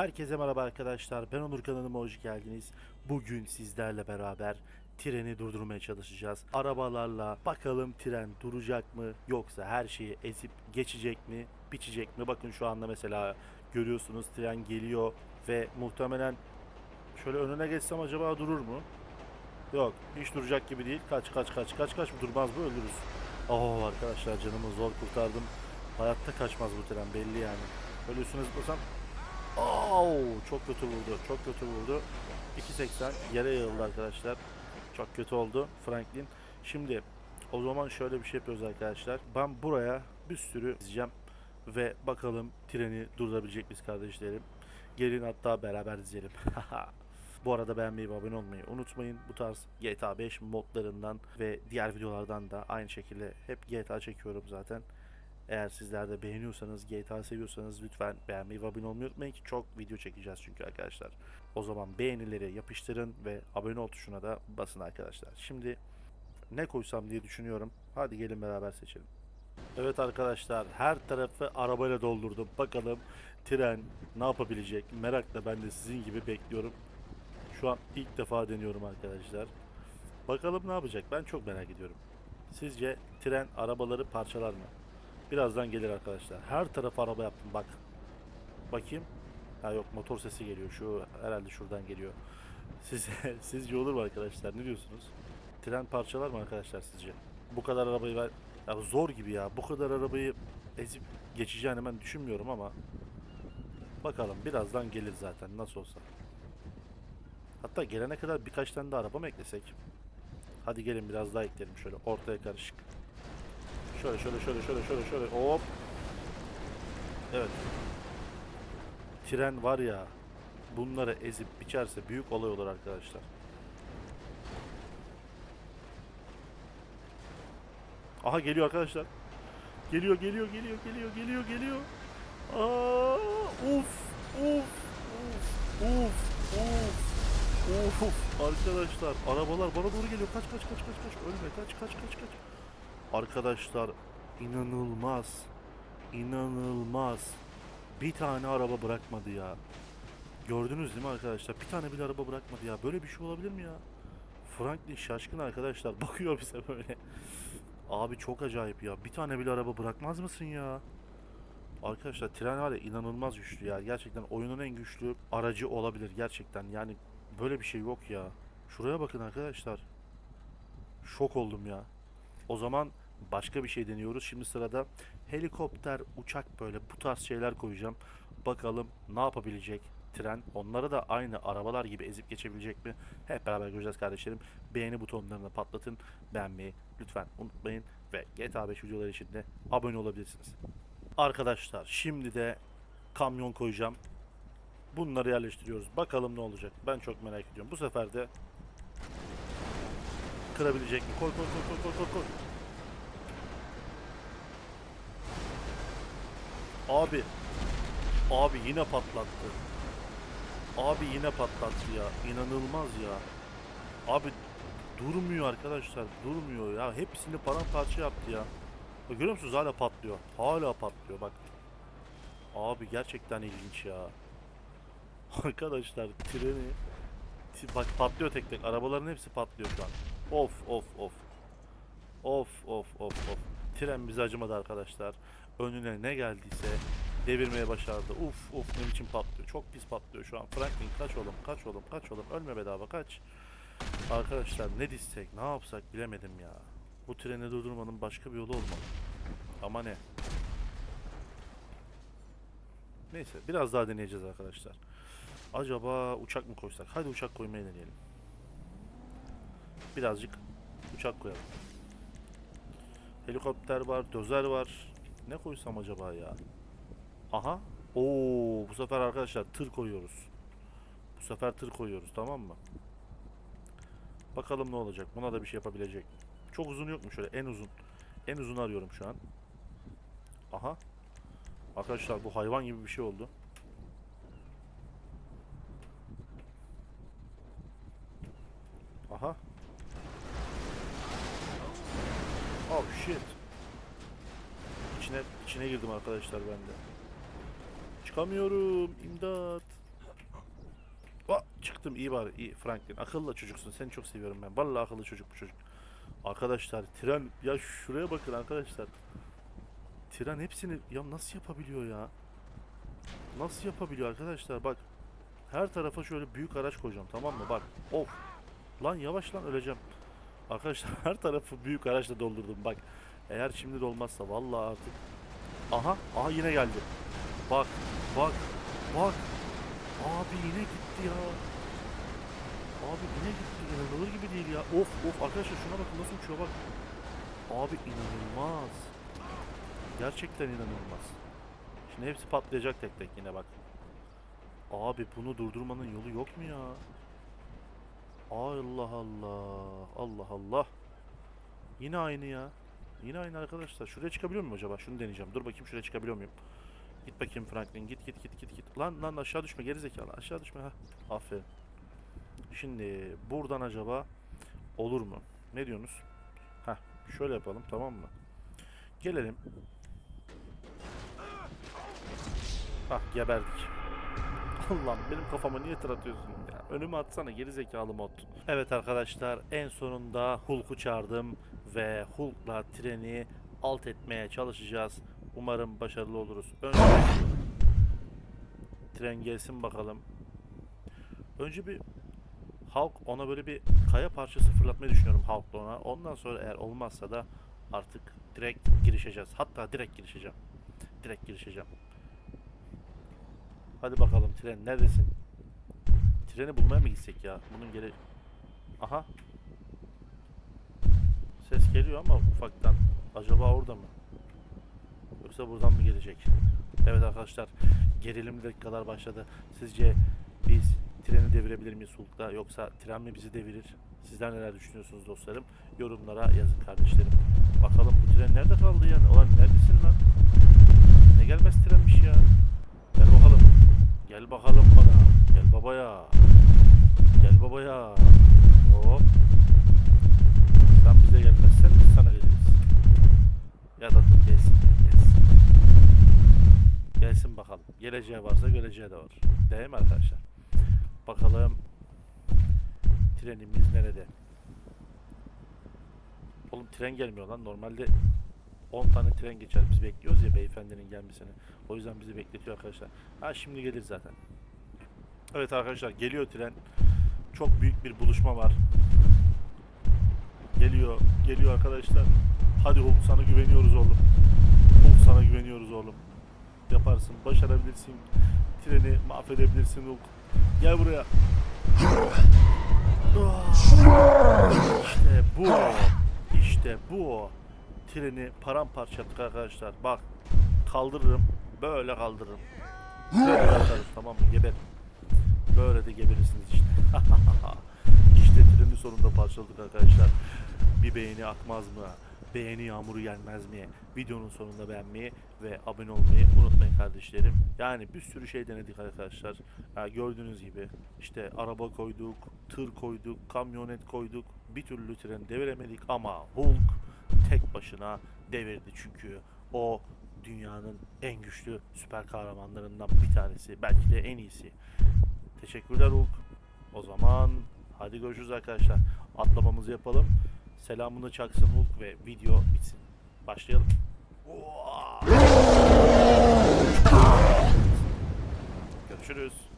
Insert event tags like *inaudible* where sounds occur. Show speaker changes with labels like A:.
A: Herkese merhaba arkadaşlar. Ben Onur kanalıma hoş geldiniz. Bugün sizlerle beraber treni durdurmaya çalışacağız. Arabalarla bakalım tren duracak mı yoksa her şeyi ezip geçecek mi, biçecek mi? Bakın şu anda mesela görüyorsunuz tren geliyor ve muhtemelen şöyle önüne geçsem acaba durur mu? Yok, hiç duracak gibi değil. Kaç kaç kaç kaç kaç durmaz bu ölürüz. Oh arkadaşlar canımı zor kurtardım. Hayatta kaçmaz bu tren belli yani. Böyle üstüne zıplasam Oo, çok kötü vurdu. Çok kötü vurdu. 2.80 yere yığıldı arkadaşlar. Çok kötü oldu Franklin. Şimdi o zaman şöyle bir şey yapıyoruz arkadaşlar. Ben buraya bir sürü dizeceğim ve bakalım treni durdurabilecek miyiz kardeşlerim. Gelin hatta beraber dizelim. *laughs* Bu arada beğenmeyi ve abone olmayı unutmayın. Bu tarz GTA 5 modlarından ve diğer videolardan da aynı şekilde hep GTA çekiyorum zaten. Eğer sizler de beğeniyorsanız, GTA seviyorsanız lütfen beğenmeyi ve abone olmayı unutmayın ki çok video çekeceğiz çünkü arkadaşlar. O zaman beğenileri yapıştırın ve abone ol tuşuna da basın arkadaşlar. Şimdi ne koysam diye düşünüyorum. Hadi gelin beraber seçelim. Evet arkadaşlar her tarafı arabayla doldurdum. Bakalım tren ne yapabilecek? Merakla ben de sizin gibi bekliyorum. Şu an ilk defa deniyorum arkadaşlar. Bakalım ne yapacak? Ben çok merak ediyorum. Sizce tren arabaları parçalar mı? Birazdan gelir arkadaşlar. Her tarafı araba yaptım bak. Bakayım. Ha yok motor sesi geliyor. Şu herhalde şuradan geliyor. Siz *laughs* sizce olur mu arkadaşlar? Ne diyorsunuz? Tren parçalar mı arkadaşlar sizce? Bu kadar arabayı ver ya zor gibi ya. Bu kadar arabayı ezip geçeceğini ben düşünmüyorum ama bakalım birazdan gelir zaten nasıl olsa. Hatta gelene kadar birkaç tane de araba mı eklesek? Hadi gelin biraz daha ekleyelim şöyle ortaya karışık. Şöyle şöyle şöyle şöyle şöyle şöyle hop. Evet. Tren var ya bunları ezip biçerse büyük olay olur arkadaşlar. Aha geliyor arkadaşlar. Geliyor geliyor geliyor geliyor geliyor geliyor. Aa, uf uf uf uf uf. Uf arkadaşlar arabalar bana doğru geliyor. Kaç kaç kaç kaç kaç ölme kaç kaç kaç kaç. Arkadaşlar inanılmaz. İnanılmaz. Bir tane araba bırakmadı ya. Gördünüz değil mi arkadaşlar? Bir tane bile araba bırakmadı ya. Böyle bir şey olabilir mi ya? Franklin şaşkın arkadaşlar. *laughs* Bakıyor bize böyle. Abi çok acayip ya. Bir tane bile araba bırakmaz mısın ya? Arkadaşlar tren var ya inanılmaz güçlü ya. Gerçekten oyunun en güçlü aracı olabilir gerçekten. Yani böyle bir şey yok ya. Şuraya bakın arkadaşlar. Şok oldum ya. O zaman başka bir şey deniyoruz. Şimdi sırada helikopter, uçak böyle bu tarz şeyler koyacağım. Bakalım ne yapabilecek tren. Onları da aynı arabalar gibi ezip geçebilecek mi? Hep beraber göreceğiz kardeşlerim. Beğeni butonlarını patlatın. Beğenmeyi lütfen unutmayın. Ve GTA 5 videoları için de abone olabilirsiniz. Arkadaşlar şimdi de kamyon koyacağım. Bunları yerleştiriyoruz. Bakalım ne olacak. Ben çok merak ediyorum. Bu sefer de kırabilecek mi? Koy koy koy koy koy koy. Abi. Abi yine patlattı. Abi yine patlattı ya. İnanılmaz ya. Abi durmuyor arkadaşlar. Durmuyor ya. Hepsini paramparça yaptı ya. Bak, görüyor musunuz? Hala patlıyor. Hala patlıyor bak. Abi gerçekten ilginç ya. *laughs* Arkadaşlar treni bak patlıyor tek tek. Arabaların hepsi patlıyor şu an. Of of of. Of of of of. Tren bize acımadı arkadaşlar. Önüne ne geldiyse devirmeye başardı. Uf uf ne biçim patlıyor. Çok pis patlıyor şu an. Franklin kaç oğlum kaç oğlum kaç oğlum. Ölme bedava kaç. Arkadaşlar ne dizsek ne yapsak bilemedim ya. Bu treni durdurmanın başka bir yolu olmalı. Ama ne? Neyse biraz daha deneyeceğiz arkadaşlar. Acaba uçak mı koysak? Hadi uçak koymayı deneyelim. Birazcık uçak koyalım. Helikopter var, dozer var. Ne koysam acaba ya? Aha. Oo, bu sefer arkadaşlar tır koyuyoruz. Bu sefer tır koyuyoruz tamam mı? Bakalım ne olacak. Buna da bir şey yapabilecek. Çok uzun yok mu şöyle en uzun? En uzun arıyorum şu an. Aha. Arkadaşlar bu hayvan gibi bir şey oldu. Aha. Oh shit. İçine içine girdim arkadaşlar ben de. Çıkamıyorum. İmdat. Çıktım iyi var iyi Franklin. Akıllı çocuksun. Seni çok seviyorum ben. Vallahi akıllı çocuk bu çocuk. Arkadaşlar tren ya şuraya bakın arkadaşlar. Tren hepsini ya nasıl yapabiliyor ya? Nasıl yapabiliyor arkadaşlar bak. Her tarafa şöyle büyük araç koyacağım tamam mı? Bak. Of. Lan yavaş lan öleceğim. Arkadaşlar her tarafı büyük araçla doldurdum bak. Eğer şimdi de olmazsa vallahi artık. Aha, aha yine geldi. Bak, bak, bak. Abi yine gitti ya. Abi yine gitti. İnanılır gibi değil ya. Of of arkadaşlar şuna bakın nasıl uçuyor bak. Abi inanılmaz. Gerçekten inanılmaz. Şimdi hepsi patlayacak tek tek yine bak. Abi bunu durdurmanın yolu yok mu ya? Allah Allah. Allah Allah. Yine aynı ya. Yine aynı arkadaşlar. Şuraya çıkabiliyor muyum acaba? Şunu deneyeceğim. Dur bakayım şuraya çıkabiliyor muyum? Git bakayım Franklin. Git git git git git. Lan lan aşağı düşme geri zekalı. Aşağı düşme ha. Aferin. Şimdi buradan acaba olur mu? Ne diyorsunuz? Heh, şöyle yapalım tamam mı? Gelelim. Hah geberdik. *laughs* Allah'ım benim kafama niye tır atıyorsun? Önüme atsana geri zekalı mod. Evet arkadaşlar en sonunda Hulk'u çağırdım ve Hulk'la treni alt etmeye çalışacağız. Umarım başarılı oluruz. Önce tren gelsin bakalım. Önce bir Hulk ona böyle bir kaya parçası fırlatmayı düşünüyorum Hulk'la ona. Ondan sonra eğer olmazsa da artık direkt girişeceğiz. Hatta direkt girişeceğim. Direkt girişeceğim. Hadi bakalım tren neredesin? Treni bulmaya mı gitsek ya? Bunun geri... Aha. Ses geliyor ama ufaktan. Acaba orada mı? Yoksa buradan mı gelecek? Evet arkadaşlar. Gerilimli dakikalar başladı. Sizce biz treni devirebilir miyiz Hulk'ta? Yoksa tren mi bizi devirir? Sizler neler düşünüyorsunuz dostlarım? Yorumlara yazın kardeşlerim. Bakalım bu tren nerede kaldı yani? Ulan neredesin lan? Ne gelmez trenmiş ya? Gel bakalım. Gel bakalım bana. Gel babaya. Gel babaya. Hop. Sen bize gelmezsen biz sana geliriz. Ya da dur gelsin. Gelsin. Gelsin bakalım. Geleceği varsa geleceği de var. Değil mi arkadaşlar? Bakalım. Trenimiz nerede? Oğlum tren gelmiyor lan. Normalde 10 tane tren geçer. Biz bekliyoruz ya beyefendinin gelmesini. O yüzden bizi bekletiyor arkadaşlar. Ha şimdi gelir zaten. Evet arkadaşlar geliyor tren. Çok büyük bir buluşma var. Geliyor, geliyor arkadaşlar. Hadi Hulk sana güveniyoruz oğlum. Hulk sana güveniyoruz oğlum. Yaparsın, başarabilirsin. Treni mahvedebilirsin Hulk. Gel buraya. Ah! İşte bu. İşte bu. Treni paramparça yaptık arkadaşlar. Bak kaldırırım. Böyle kaldırırım. Böyle atarım tamam mı? Geber. Böyle de geberirsiniz işte. *laughs* işte trenin sonunda parçaladık arkadaşlar. Bir beğeni akmaz mı? Beğeni yağmuru gelmez mi? Videonun sonunda beğenmeyi ve abone olmayı unutmayın kardeşlerim. Yani bir sürü şey denedik arkadaşlar. Ha, gördüğünüz gibi işte araba koyduk, tır koyduk, kamyonet koyduk. Bir türlü tren deviremedik ama Hulk tek başına devirdi çünkü o dünyanın en güçlü süper kahramanlarından bir tanesi. Belki de en iyisi. Teşekkürler Hulk. O zaman hadi görüşürüz arkadaşlar. Atlamamızı yapalım. Selamını çaksın Hulk ve video bitsin. Başlayalım. Görüşürüz.